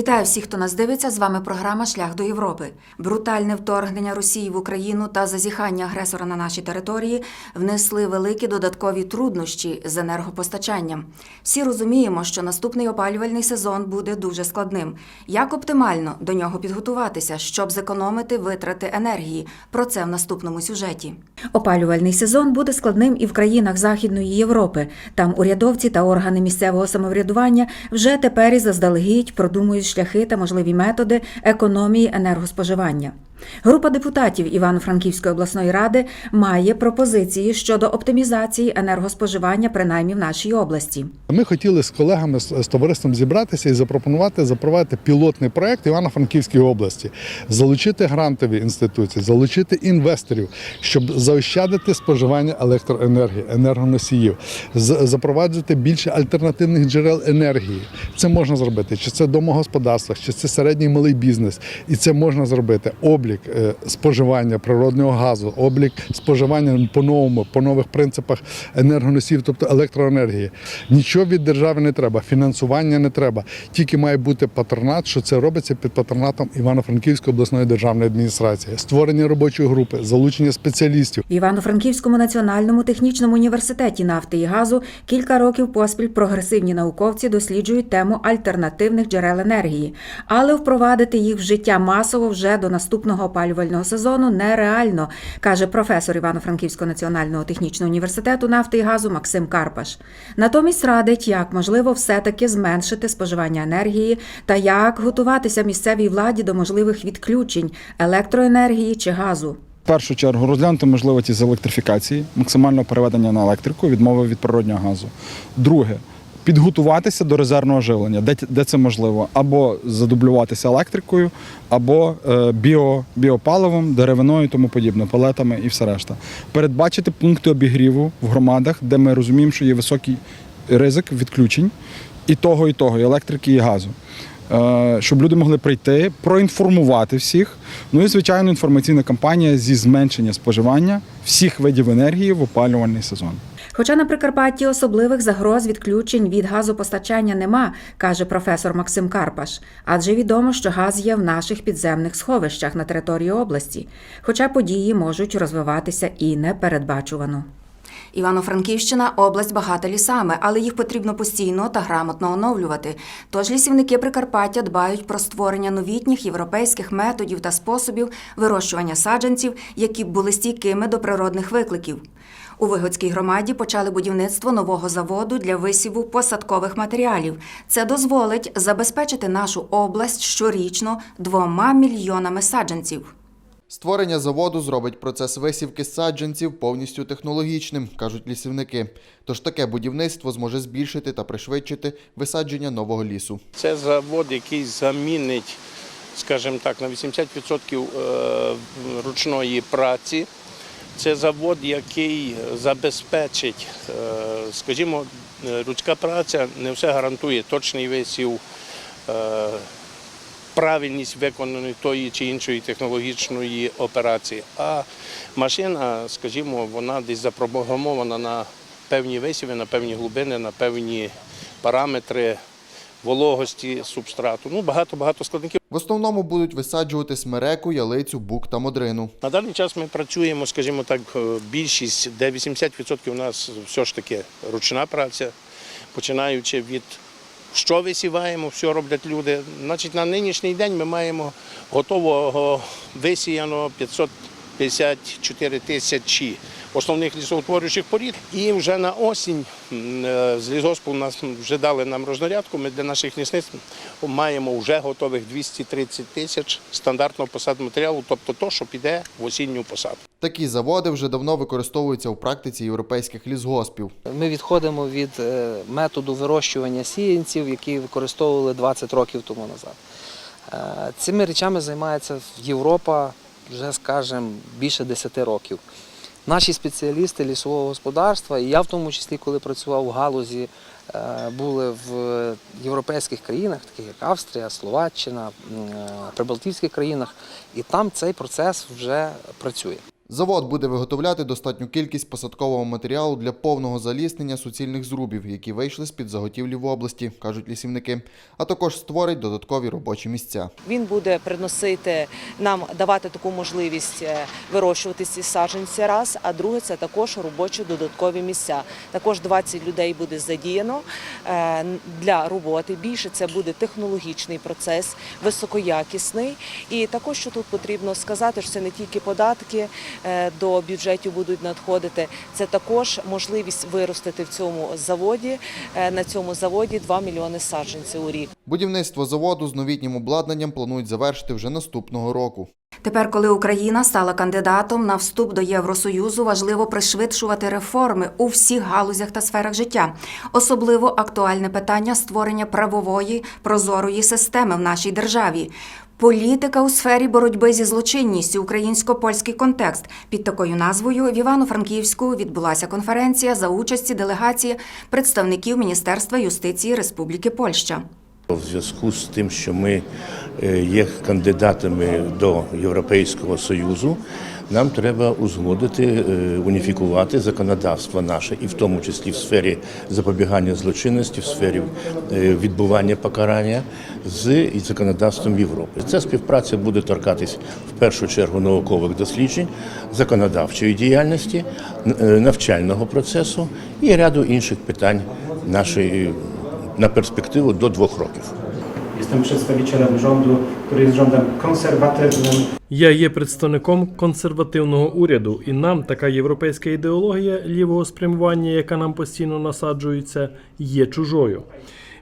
Вітаю всіх, хто нас дивиться. З вами програма Шлях до Європи. Брутальне вторгнення Росії в Україну та зазіхання агресора на наші території внесли великі додаткові труднощі з енергопостачанням. Всі розуміємо, що наступний опалювальний сезон буде дуже складним. Як оптимально до нього підготуватися, щоб зекономити витрати енергії? Про це в наступному сюжеті. Опалювальний сезон буде складним і в країнах Західної Європи. Там урядовці та органи місцевого самоврядування вже тепер і заздалегідь продумують шляхи та можливі методи економії енергоспоживання. Група депутатів Івано-Франківської обласної ради має пропозиції щодо оптимізації енергоспоживання, принаймні в нашій області. Ми хотіли з колегами з товариством зібратися і запропонувати запровадити пілотний проект Івано-Франківській області, залучити грантові інституції, залучити інвесторів, щоб заощадити споживання електроенергії, енергоносіїв, запроваджувати більше альтернативних джерел енергії. Це можна зробити, чи це в домогосподарствах, чи це середній малий бізнес, і це можна зробити. Облік е, споживання природного газу, облік споживання по-новому, по нових принципах енергоносіїв, тобто електроенергії. Нічого від держави не треба, фінансування не треба. Тільки має бути патронат, що це робиться під патронатом Івано-Франківської обласної державної адміністрації, створення робочої групи, залучення спеціалістів. Івано-Франківському національному технічному університеті нафти і газу кілька років поспіль прогресивні науковці досліджують тему альтернативних джерел енергії, але впровадити їх в життя масово вже до наступного опалювального сезону нереально, каже професор Івано-Франківського національного технічного університету нафти і газу Максим Карпаш. Натомість радить, як можливо все-таки зменшити споживання енергії та як готуватися місцевій владі до можливих відключень електроенергії чи газу. В першу чергу розглянути можливості з електрифікації, максимального переведення на електрику, відмови від природнього газу. Друге підготуватися до резервного живлення, де, де це можливо, або задублюватися електрикою, або е, біо, біопаливом, деревиною тому подібне, палетами і все решта. Передбачити пункти обігріву в громадах, де ми розуміємо, що є високий ризик відключень і того, і того, і електрики, і газу. Е, Щоб люди могли прийти, проінформувати всіх. Ну і звичайно, інформаційна кампанія зі зменшення споживання всіх видів енергії в опалювальний сезон. Хоча на Прикарпатті особливих загроз відключень від газопостачання нема, каже професор Максим Карпаш, адже відомо, що газ є в наших підземних сховищах на території області, хоча події можуть розвиватися і непередбачувано. Івано-Франківщина область багата лісами, але їх потрібно постійно та грамотно оновлювати. Тож лісівники Прикарпаття дбають про створення новітніх європейських методів та способів вирощування саджанців, які б були стійкими до природних викликів. У Вигодській громаді почали будівництво нового заводу для висіву посадкових матеріалів. Це дозволить забезпечити нашу область щорічно двома мільйонами саджанців. Створення заводу зробить процес висівки саджанців повністю технологічним, кажуть лісівники. Тож таке будівництво зможе збільшити та пришвидшити висадження нового лісу. Це завод, який замінить, скажімо так, на 80% е, ручної праці. Це завод, який забезпечить, е, скажімо, е, людська праця не все гарантує точний висів, е, правильність виконаної тої чи іншої технологічної операції. А машина, скажімо, вона десь запрограмована на певні висіви, на певні глибини, на певні параметри вологості субстрату. Ну, багато-багато складників. В основному будуть висаджувати смереку, ялицю, бук та модрину. На даний час ми працюємо, скажімо так, е, більшість, де 80% у нас все ж таки ручна праця, починаючи від що висіваємо, все роблять люди. Значить, на нинішній день ми маємо готового висіяно 554 тисячі основних лісоутворюючих порід. І вже на осінь е, з лісгоспу нас вже дали нам рознарядку. Ми для наших лісництв маємо вже готових 230 тисяч стандартного посадного матеріалу, тобто то, що піде в осінню посадку. Такі заводи вже давно використовуються у практиці європейських лісгоспів. Ми відходимо від е, методу вирощування сіянців, які використовували 20 років тому назад. Е, Цими речами займається Європа вже, скажімо, більше 10 років. Наші спеціалісти лісового господарства, і я в тому числі, коли працював в галузі, е, були в європейських країнах, таких як Австрія, Словаччина, Прибалтійських країнах, і там цей процес вже працює. Завод буде виготовляти достатню кількість посадкового матеріалу для повного заліснення суцільних зрубів, які вийшли з під заготівлі в області, кажуть лісівники, а також створить додаткові робочі місця. Він буде приносити нам давати таку можливість е, вирощувати ці саджанці раз. А друге це також робочі додаткові місця. Також 20 людей буде задіяно е, для роботи. Більше це буде технологічний процес, високоякісний. І також що тут потрібно сказати, що це не тільки податки до бюджетів будуть надходити, це також можливість виростити в цьому заводі е, на цьому заводі 2 мільйони саджанців у рік. Будівництво заводу з новітнім обладнанням планують завершити вже наступного року. Тепер, коли Україна стала кандидатом на вступ до Євросоюзу, важливо пришвидшувати реформи у всіх галузях та сферах життя. Особливо актуальне питання створення правової прозорої системи в нашій державі. Політика у сфері боротьби зі злочинністю, українсько-польський контекст. Під такою назвою в Івано-Франківську відбулася конференція за участі делегації представників Міністерства юстиції Республіки Польща. В зв'язку з тим, що ми е, є кандидатами до Європейського Союзу, нам треба узгодити, е, уніфікувати законодавство наше, і в тому числі в сфері запобігання злочинності, в сфері е, відбування покарання з законодавством Європи. Ця співпраця буде торкатись в першу чергу наукових досліджень, законодавчої діяльності, е, навчального процесу і ряду інших питань нашої na perspektywę do dwóch roków. Jestem przedstawicielem rządu, który jest rządem konserwatywnym, Я є представником консервативного уряду, і нам така європейська ідеологія лівого спрямування, яка нам постійно насаджується, є чужою.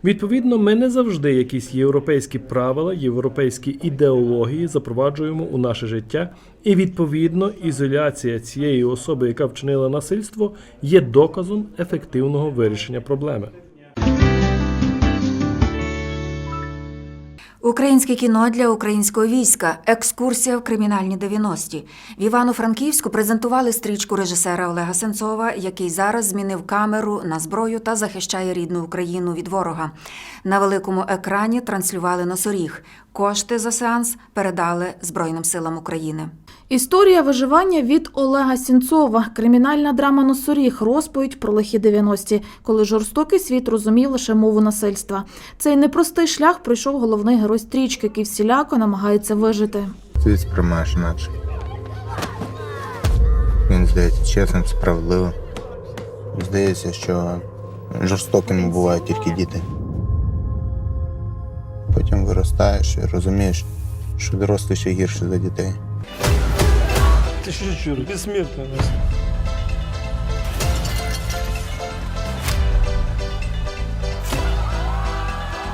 Відповідно, ми не завжди якісь європейські правила, європейські ідеології запроваджуємо у наше життя, і відповідно ізоляція цієї особи, яка вчинила насильство, є доказом ефективного вирішення проблеми. Українське кіно для українського війська. Екскурсія в кримінальні 90-ті. В Івано-Франківську презентували стрічку режисера Олега Сенцова, який зараз змінив камеру на зброю та захищає рідну Україну від ворога. На великому екрані транслювали носоріг. Кошти за сеанс передали Збройним силам України. Історія виживання від Олега Сінцова. Кримінальна драма «Носоріг» – розповідь про лихі 90-ті, коли жорстокий світ розумів лише мову насильства. Цей непростий шлях пройшов головний герой стрічки, який всіляко намагається вижити. Ти сприймаєш інакше. Він здається чесним, справедливим. Здається, що жорстокими бувають тільки діти. Потім виростаєш і розумієш, що дорослі ще гірше за дітей. Ти що чур, безсмертно.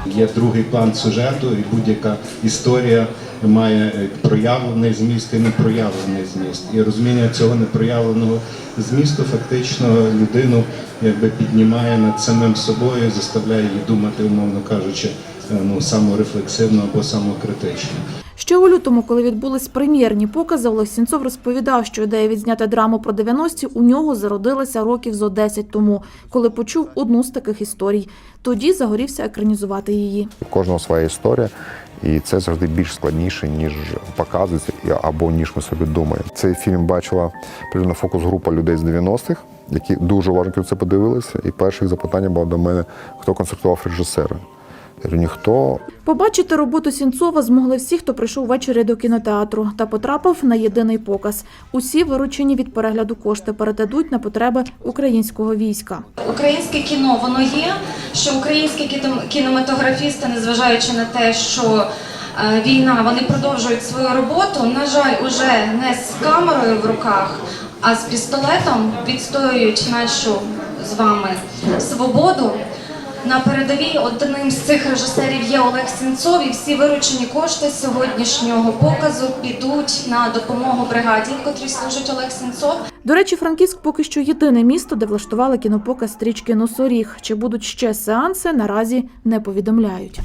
Є другий план сюжету, і будь-яка історія має е, проявлений зміст і непроявлений зміст. І розуміння цього непроявленого змісту фактично людину якби піднімає над самим собою, заставляє її думати, умовно кажучи, е, ну саморефлексивно або самокритично. Ще у лютому, коли відбулись прем'єрні покази, Олег Сінцов розповідав, що ідея відзняти драму про 90-ті у нього зародилася років зо 10 тому, коли почув одну з таких історій. Тоді загорівся екранізувати її. У кожного своя історія, і це завжди більш складніше, ніж показується або ніж ми собі думаємо. Цей фільм бачила примірно фокус-група людей з 90-х, які дуже уважно це подивилися. І перше запитання було до мене: хто концертував режисера? Ніхто. Побачити роботу Сінцова змогли всі, хто прийшов ввечері до кінотеатру та потрапив на єдиний показ. Усі виручені від перегляду кошти передадуть на потреби українського війська. Українське кіно воно є, що українські кінематографісти, незважаючи на те, що е, війна, вони продовжують свою роботу. На жаль, уже не з камерою в руках, а з пістолетом відстоюють нашу з вами свободу. На передовій одним з цих режисерів є Олег Сенцов, і всі виручені кошти сьогоднішнього показу підуть на допомогу бригаді, в котрій служить Олег Сенцов. До речі, Франківськ поки що єдине місто, де влаштували кінопоказ стрічки Носоріг. Чи будуть ще сеанси, наразі не повідомляють.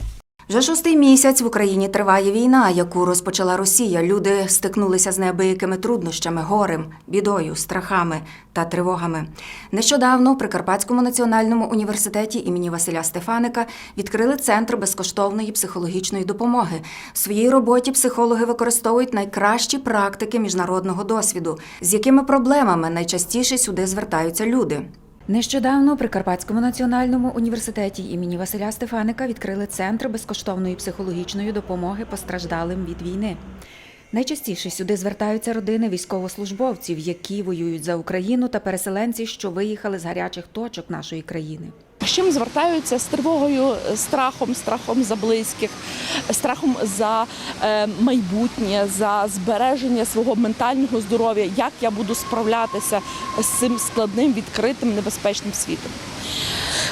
Вже шостий місяць в Україні триває війна, яку розпочала Росія. Люди стикнулися з неабиякими труднощами, горем, бідою, страхами та тривогами. Нещодавно в Прикарпатському національному університеті імені Василя Стефаника відкрили центр безкоштовної психологічної допомоги. В своїй роботі психологи використовують найкращі практики міжнародного досвіду, з якими проблемами найчастіше сюди звертаються люди. Нещодавно при Карпатському національному університеті імені Василя Стефаника відкрили центр безкоштовної психологічної допомоги постраждалим від війни. Найчастіше сюди звертаються родини військовослужбовців, які воюють за Україну та переселенці, що виїхали з гарячих точок нашої країни. Чим звертаються з тривогою, страхом, страхом за близьких, страхом за е, майбутнє, за збереження свого ментального здоров'я, як я буду справлятися з цим складним, відкритим, небезпечним світом.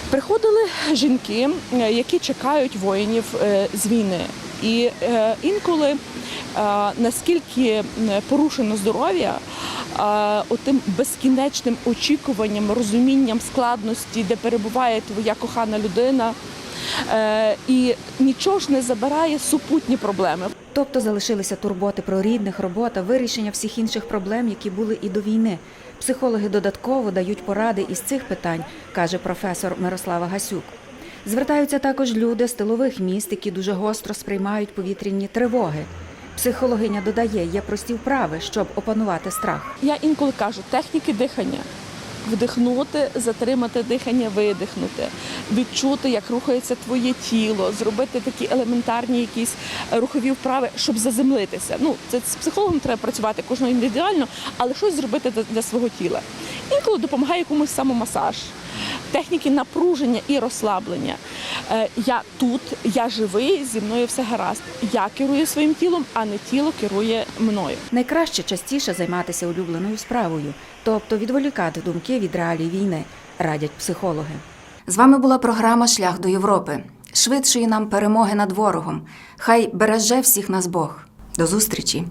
Приходили жінки, е, які чекають воїнів е, з війни. І е, інколи е, наскільки порушено здоров'я, е, отим безкінечним очікуванням, розумінням складності, де перебуває твоя кохана людина, е, і нічого ж не забирає супутні проблеми. Тобто залишилися турботи про рідних, робота, вирішення всіх інших проблем, які були і до війни. Психологи додатково дають поради із цих питань, каже професор Мирослава Гасюк. Звертаються також люди з тилових міст, які дуже гостро сприймають повітряні тривоги. Психологиня додає, є прості вправи, щоб опанувати страх. Я інколи кажу, техніки дихання. Вдихнути, затримати дихання, видихнути, відчути, як рухається твоє тіло, зробити такі елементарні якісь рухові вправи, щоб заземлитися. Ну, це з психологом треба працювати кожного індивідуально, але щось зробити для- для свого тіла. Інколи допомагає комусь самомасаж, техніки напруження і розслаблення. Е, Я тут, я живий, зі мною все гаразд. Я керую своїм тілом, а не тіло керує мною. Найкраще частіше займатися улюбленою справою, тобто відволікати думки від реалій війни, радять психологи. З вами була програма Шлях до Європи. Швидшої нам перемоги над ворогом. Хай береже всіх нас Бог. До зустрічі!